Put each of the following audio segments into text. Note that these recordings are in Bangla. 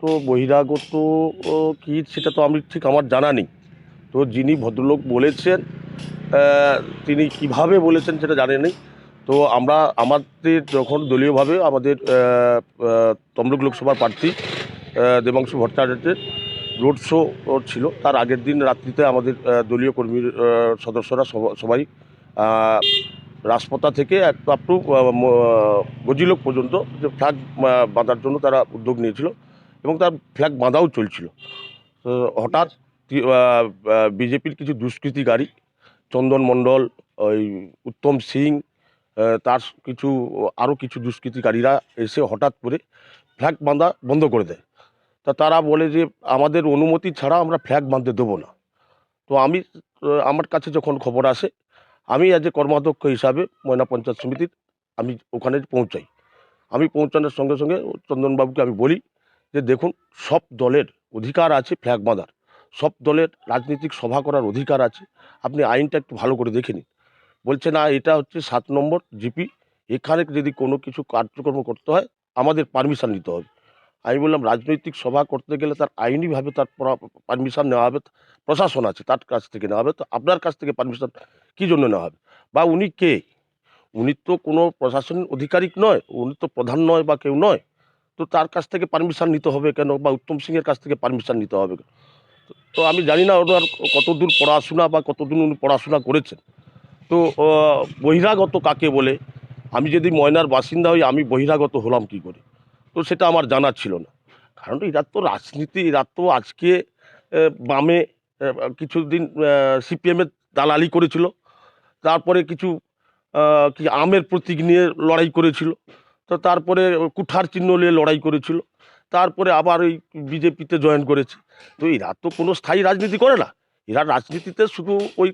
তো বহিরাগত কি সেটা তো আমি ঠিক আমার জানা নেই। তো যিনি ভদ্রলোক বলেছেন তিনি কীভাবে বলেছেন সেটা জানে নেই। তো আমরা, আমাদের যখন দলীয়ভাবে আমাদের তমলুক লোকসভার প্রার্থী দেবাংশু ভট্টাচার্যের রোড শো ছিল, তার আগের দিন রাত্রিতে আমাদের দলীয় কর্মীর সদস্যরা সবাই রাজপথা থেকে আপ টু গজিলোক পর্যন্ত যে ফ্ল্যাগ বাঁধার জন্য তারা উদ্যোগ নিয়েছিল এবং তার ফ্ল্যাগ বাঁধাও চলছিল। হঠাৎ বিজেপির কিছু দুষ্কৃতিকারী চন্দন মণ্ডল, ওই উত্তম সিং তার কিছু, আরও কিছু দুষ্কৃতিকারীরা এসে হঠাৎ করে ফ্ল্যাগ বাঁধা বন্ধ করে দেয়। তা তারা বলে যে, আমাদের অনুমতি ছাড়া আমরা ফ্ল্যাগ বাঁধতে দেবো না। তো আমি আমার কাছে যখন খবর আসে আমি এ কর্মাধ্যক্ষ হিসাবে ময়না পঞ্চায়েত সমিতির আমি ওখানে পৌঁছাই। আমি পৌঁছানোর সঙ্গে সঙ্গে চন্দনবাবুকে আমি বলি যে দেখুন, সব দলের অধিকার আছে ফ্ল্যাগ বাঁধার। সব দলের রাজনৈতিক সভা করার অধিকার আছে। আপনি আইনটা একটু ভালো করে দেখে নিন। বলছে, না, এটা হচ্ছে সাত নম্বর জিপি। এখানে যদি কোনো কিছু কার্যক্রম করতে হয়, আমাদের পারমিশন নিতে হবে। আমি বললাম, রাজনৈতিক সভা করতে গেলে তার আইনিভাবে তার পারমিশন নেওয়া হবে, প্রশাসন আছে তার কাছ থেকে নেওয়া হবে, তো আপনার কাছ থেকে পারমিশন কী জন্য নেওয়া হবে? বা উনি কে? উনি তো কোনো প্রশাসনিক আধিকারিক নয়, উনি তো প্রধান নয় বা কেউ নয়, তো তার কাছ থেকে পারমিশন নিতে হবে কেন? বা উত্তম সিংয়ের কাছ থেকে পারমিশন নিতে হবে কেন? তো- আমি জানি না ওনার কতদূর পড়াশোনা বা কতদূর উনি পড়াশোনা করেছেন। তো বহিরাগত কাকে বলে? আমি যদি ময়নার বাসিন্দা হই, আমি বহিরাগত হলাম কি করে? তো সেটা আমার জানা ছিল না। কারণ এরা তো রাজনীতি, এরা তো আজকে বামে কিছুদিন সিপিএমের দালালি করেছিল। তারপরে কিছু কি আমের প্রতীক নিয়ে লড়াই করেছিল। তো তারপরে কুঠার চিহ্ন নিয়ে লড়াই করেছিল। তারপরে আবার ওই বিজেপিতে জয়েন করেছে। তো এরা তো কোনো স্থায়ী রাজনীতি করে না। এরা রাজনীতিতে শুধু ওই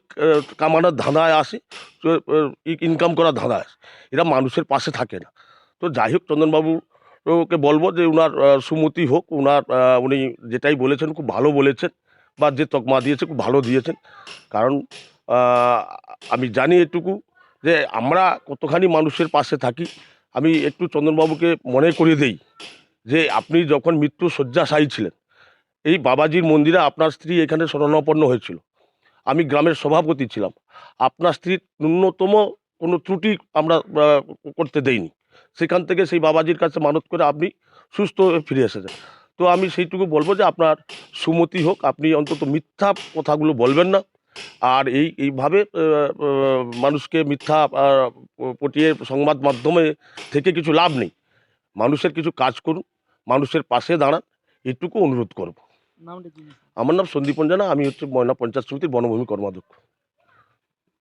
কামানোর ধাঁধায় আসে ইনকাম করার ধাঁধায় আসে। এরা মানুষের পাশে থাকে না। তো যাই হোক, চন্দনবাবু ওকে বলব যে ওনার সুমতি হোক ওনার উনি যেটাই বলেছেন খুব ভালো বলেছেন বা যে তকমা দিয়েছে খুব ভালো দিয়েছেন। কারণ আমি জানি এটুকু যে আমরা কতখানি মানুষের পাশে থাকি। আমি একটু চন্দনবাবুকে মনে করিয়ে দেই যে আপনি যখন মৃত্যু শয্যাশায়ী ছিলেন, এই বাবাজির মন্দিরে আপনার স্ত্রী এখানে শরণাপন্ন হয়েছিল। আমি গ্রামের সভাপতি ছিলাম। আপনার স্ত্রীর ন্যূনতম কোনো ত্রুটি আমরা করতে দেইনি। সেখান থেকে সেই বাবাজির কাছে মানত করে আপনি সুস্থ হয়ে ফিরে এসেছেন। তো আমি সেইটুকু বলব যে আপনার সুমতি হোক আপনি অন্তত মিথ্যা কথাগুলো বলবেন না। আর এই এইভাবে মানুষকে মিথ্যা পটিয়ে সংবাদ মাধ্যমে থেকে কিছু লাভ নেই। মানুষের কিছু কাজ করুন মানুষের পাশে দাঁড়ান এটুকু অনুরোধ করব। আমার নাম সন্দীপন জানা আমি হচ্ছে ময়না পঞ্চায়েত সমিতির বনভূমি কর্মাধ্যক্ষ।